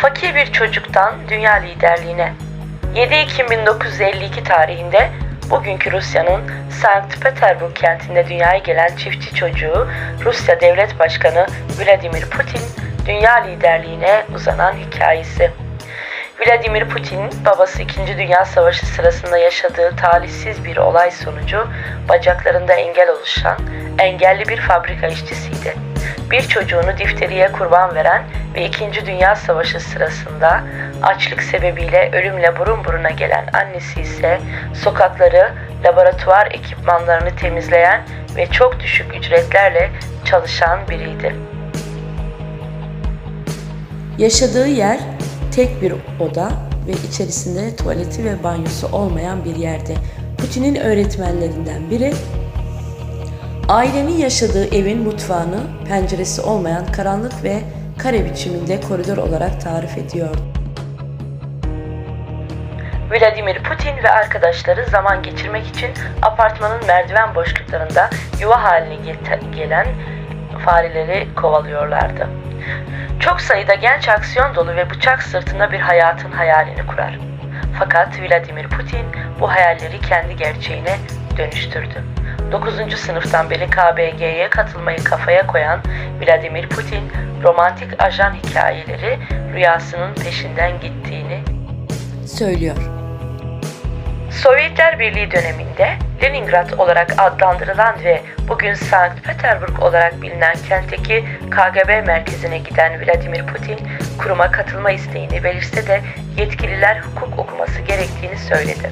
Fakir bir çocuktan dünya liderliğine. 7 Ekim 1952 tarihinde bugünkü Rusya'nın Sankt Petersburg kentinde dünyaya gelen çiftçi çocuğu Rusya Devlet Başkanı Vladimir Putin dünya liderliğine uzanan hikayesi. Vladimir Putin, babası 2. Dünya Savaşı sırasında yaşadığı talihsiz bir olay sonucu bacaklarında engel oluşan engelli bir fabrika işçisiydi. Bir çocuğunu difteriye kurban veren ve 2. Dünya Savaşı sırasında açlık sebebiyle ölümle burun buruna gelen annesi ise sokakları, laboratuvar ekipmanlarını temizleyen ve çok düşük ücretlerle çalışan biriydi. Yaşadığı yer tek bir oda ve içerisinde tuvaleti ve banyosu olmayan bir yerde. Putin'in öğretmenlerinden biri ailenin yaşadığı evin mutfağını penceresi olmayan karanlık ve kare biçiminde koridor olarak tarif ediyor. Vladimir Putin ve arkadaşları zaman geçirmek için apartmanın merdiven boşluklarında yuva haline gel- gelen fareleri kovalıyorlardı. Çok sayıda genç aksiyon dolu ve bıçak sırtında bir hayatın hayalini kurar. Fakat Vladimir Putin bu hayalleri kendi gerçeğine dönüştürdü. 9. sınıftan beri KBG'ye katılmayı kafaya koyan Vladimir Putin, romantik ajan hikayeleri rüyasının peşinden gittiğini Söylüyor. Sovyetler Birliği döneminde Leningrad olarak adlandırılan ve bugün Sankt Petersburg olarak bilinen kentteki KGB merkezine giden Vladimir Putin kuruma katılma isteğini belirse de yetkililer hukuk okuması gerektiğini söyledi.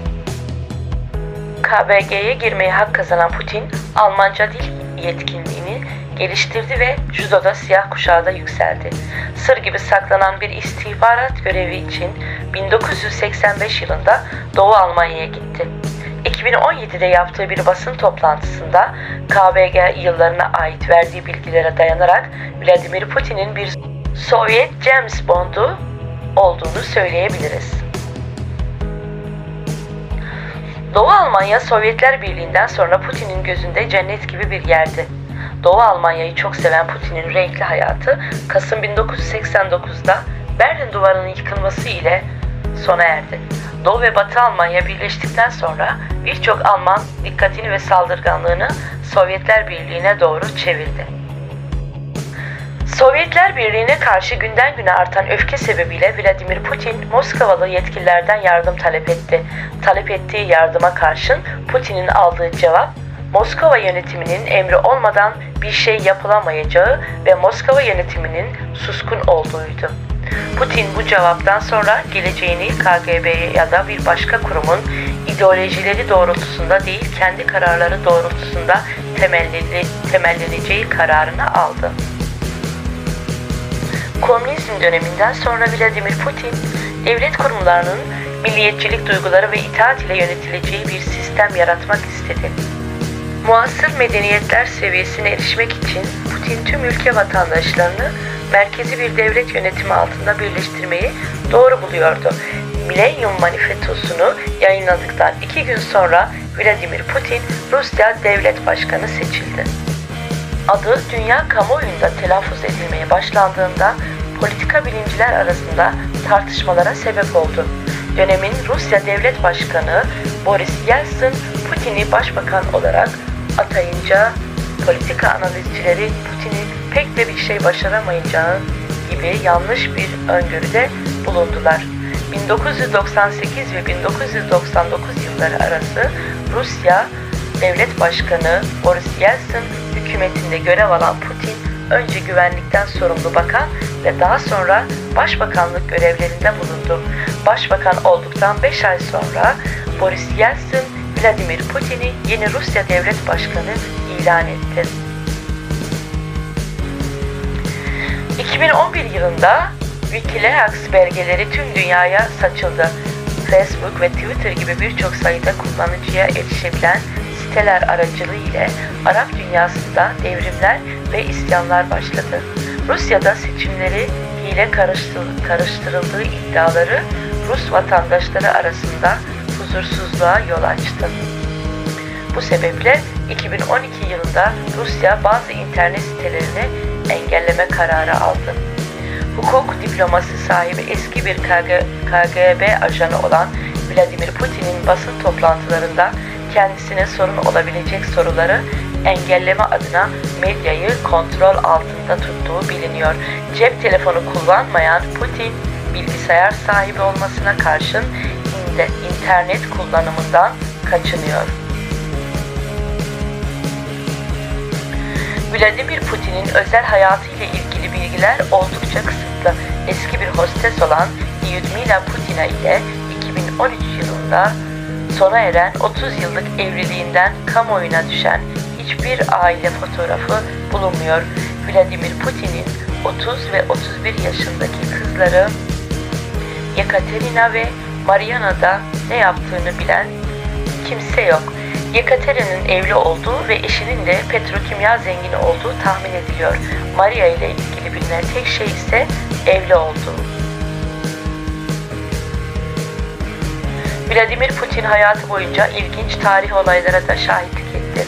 KBG'ye girmeye hak kazanan Putin, Almanca dil yetkinliğini geliştirdi ve judoda siyah kuşağda yükseldi. Sır gibi saklanan bir istihbarat görevi için 1985 yılında Doğu Almanya'ya gitti. 2017'de yaptığı bir basın toplantısında KBG yıllarına ait verdiği bilgilere dayanarak Vladimir Putin'in bir Sovyet James Bond'u olduğunu söyleyebiliriz. Doğu Almanya Sovyetler Birliği'nden sonra Putin'in gözünde cennet gibi bir yerdi. Doğu Almanya'yı çok seven Putin'in renkli hayatı Kasım 1989'da Berlin Duvarı'nın yıkılması ile sona erdi. Doğu ve Batı Almanya birleştikten sonra birçok Alman dikkatini ve saldırganlığını Sovyetler Birliği'ne doğru çevirdi. Sovyetler Birliği'ne karşı günden güne artan öfke sebebiyle Vladimir Putin Moskovalı yetkililerden yardım talep etti. Talep ettiği yardıma karşın Putin'in aldığı cevap Moskova yönetiminin emri olmadan bir şey yapılamayacağı ve Moskova yönetiminin suskun olduğuydu. Putin bu cevaptan sonra geleceğini KGB'ye ya da bir başka kurumun ideolojileri doğrultusunda değil kendi kararları doğrultusunda temelleneceği kararını aldı. Komünizm döneminden sonra Vladimir Putin, devlet kurumlarının milliyetçilik duyguları ve itaat ile yönetileceği bir sistem yaratmak istedi. Muasır medeniyetler seviyesine erişmek için Putin tüm ülke vatandaşlarını merkezi bir devlet yönetimi altında birleştirmeyi doğru buluyordu. Milenyum Manifestosu'nu yayınladıktan iki gün sonra Vladimir Putin Rusya Devlet Başkanı seçildi. Adı dünya kamuoyunda telaffuz edilmeye başlandığında politika bilimciler arasında tartışmalara sebep oldu. Dönemin Rusya Devlet Başkanı Boris Yeltsin Putin'i başbakan olarak atayınca politika analizcileri Putin'in pek de bir şey başaramayacağı gibi yanlış bir öngörüde bulundular. 1998 ve 1999 yılları arası Rusya Devlet Başkanı Boris Yeltsin hükümetinde görev alan Putin önce güvenlikten sorumlu bakan ve daha sonra başbakanlık görevlerinde bulundu. Başbakan olduktan 5 ay sonra Boris Yeltsin Vladimir Putin'i yeni Rusya Devlet Başkanı ilan etti. 2011 yılında Wikileaks belgeleri tüm dünyaya saçıldı. Facebook ve Twitter gibi birçok sayıda kullanıcıya erişebilen siteler aracılığı ile Arap dünyasında devrimler ve isyanlar başladı. Rusya'da seçimleri hile karıştırıldığı iddiaları Rus vatandaşları arasında huzursuzluğa yol açtı. Bu sebeple 2012 yılında Rusya bazı internet sitelerini engelleme kararı aldı. hukuk diploması sahibi eski bir KG KGB ajanı olan Vladimir Putin'in basın toplantılarında kendisine sorun olabilecek soruları engelleme adına medyayı kontrol altında tuttuğu biliniyor. Cep telefonu kullanmayan Putin bilgisayar sahibi olmasına karşın internet kullanımından kaçınıyor. Vladimir Putin'in özel hayatıyla ilgili bilgiler oldukça kısıtlı. Eski bir hostes olan Lyudmila Putina ile 2013 yılında sona eren 30 yıllık evliliğinden kamuoyuna düşen hiçbir aile fotoğrafı bulunmuyor. Vladimir Putin'in 30 ve 31 yaşındaki kızları Yekaterina ve Mariana'da ne yaptığını bilen kimse yok. Yekaterina'nın evli olduğu ve eşinin de petrokimya zengini olduğu tahmin ediliyor. Maria ile ilgili bilinen tek şey ise evli olduğu. Vladimir Putin hayatı boyunca ilginç tarih olaylara da şahitlik etti.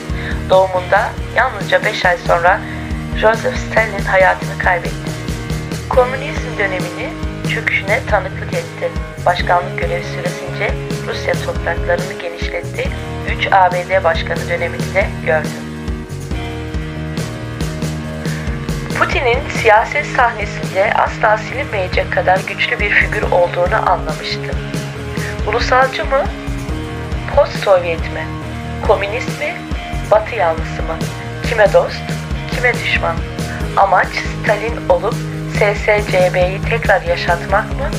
Doğumunda yalnızca 5 ay sonra Joseph Stalin hayatını kaybetti. Komünizm dönemini çöküşüne tanıklık etti. Başkanlık görevi süresince Rusya topraklarını genişletti. 3 ABD başkanı dönemini de gördü. Putin'in siyaset sahnesinde asla silinmeyecek kadar güçlü bir figür olduğunu anlamıştı. Ulusalcı mı? Post-Sovyet mi? Komünist mi? Batı yanlısı mı? Kime dost? Kime düşman? Amaç Stalin olup SSCB'yi tekrar yaşatmak mı?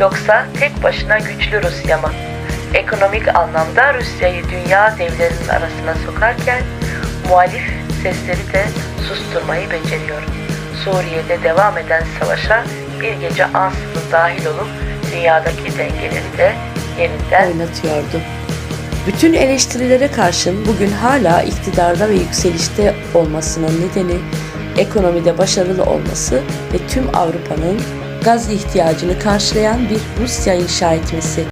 Yoksa tek başına güçlü Rusya mı? Ekonomik anlamda Rusya'yı dünya devlerinin arasına sokarken muhalif sesleri de susturmayı beceriyor. Suriye'de devam eden savaşa bir gece ansızın dahil olup dünyadaki dengeleri de yeniden oynatıyordu. Bütün eleştirilere karşın bugün hala iktidarda ve yükselişte olmasının nedeni ekonomide başarılı olması ve tüm Avrupa'nın gaz ihtiyacını karşılayan bir Rusya inşa etmesi.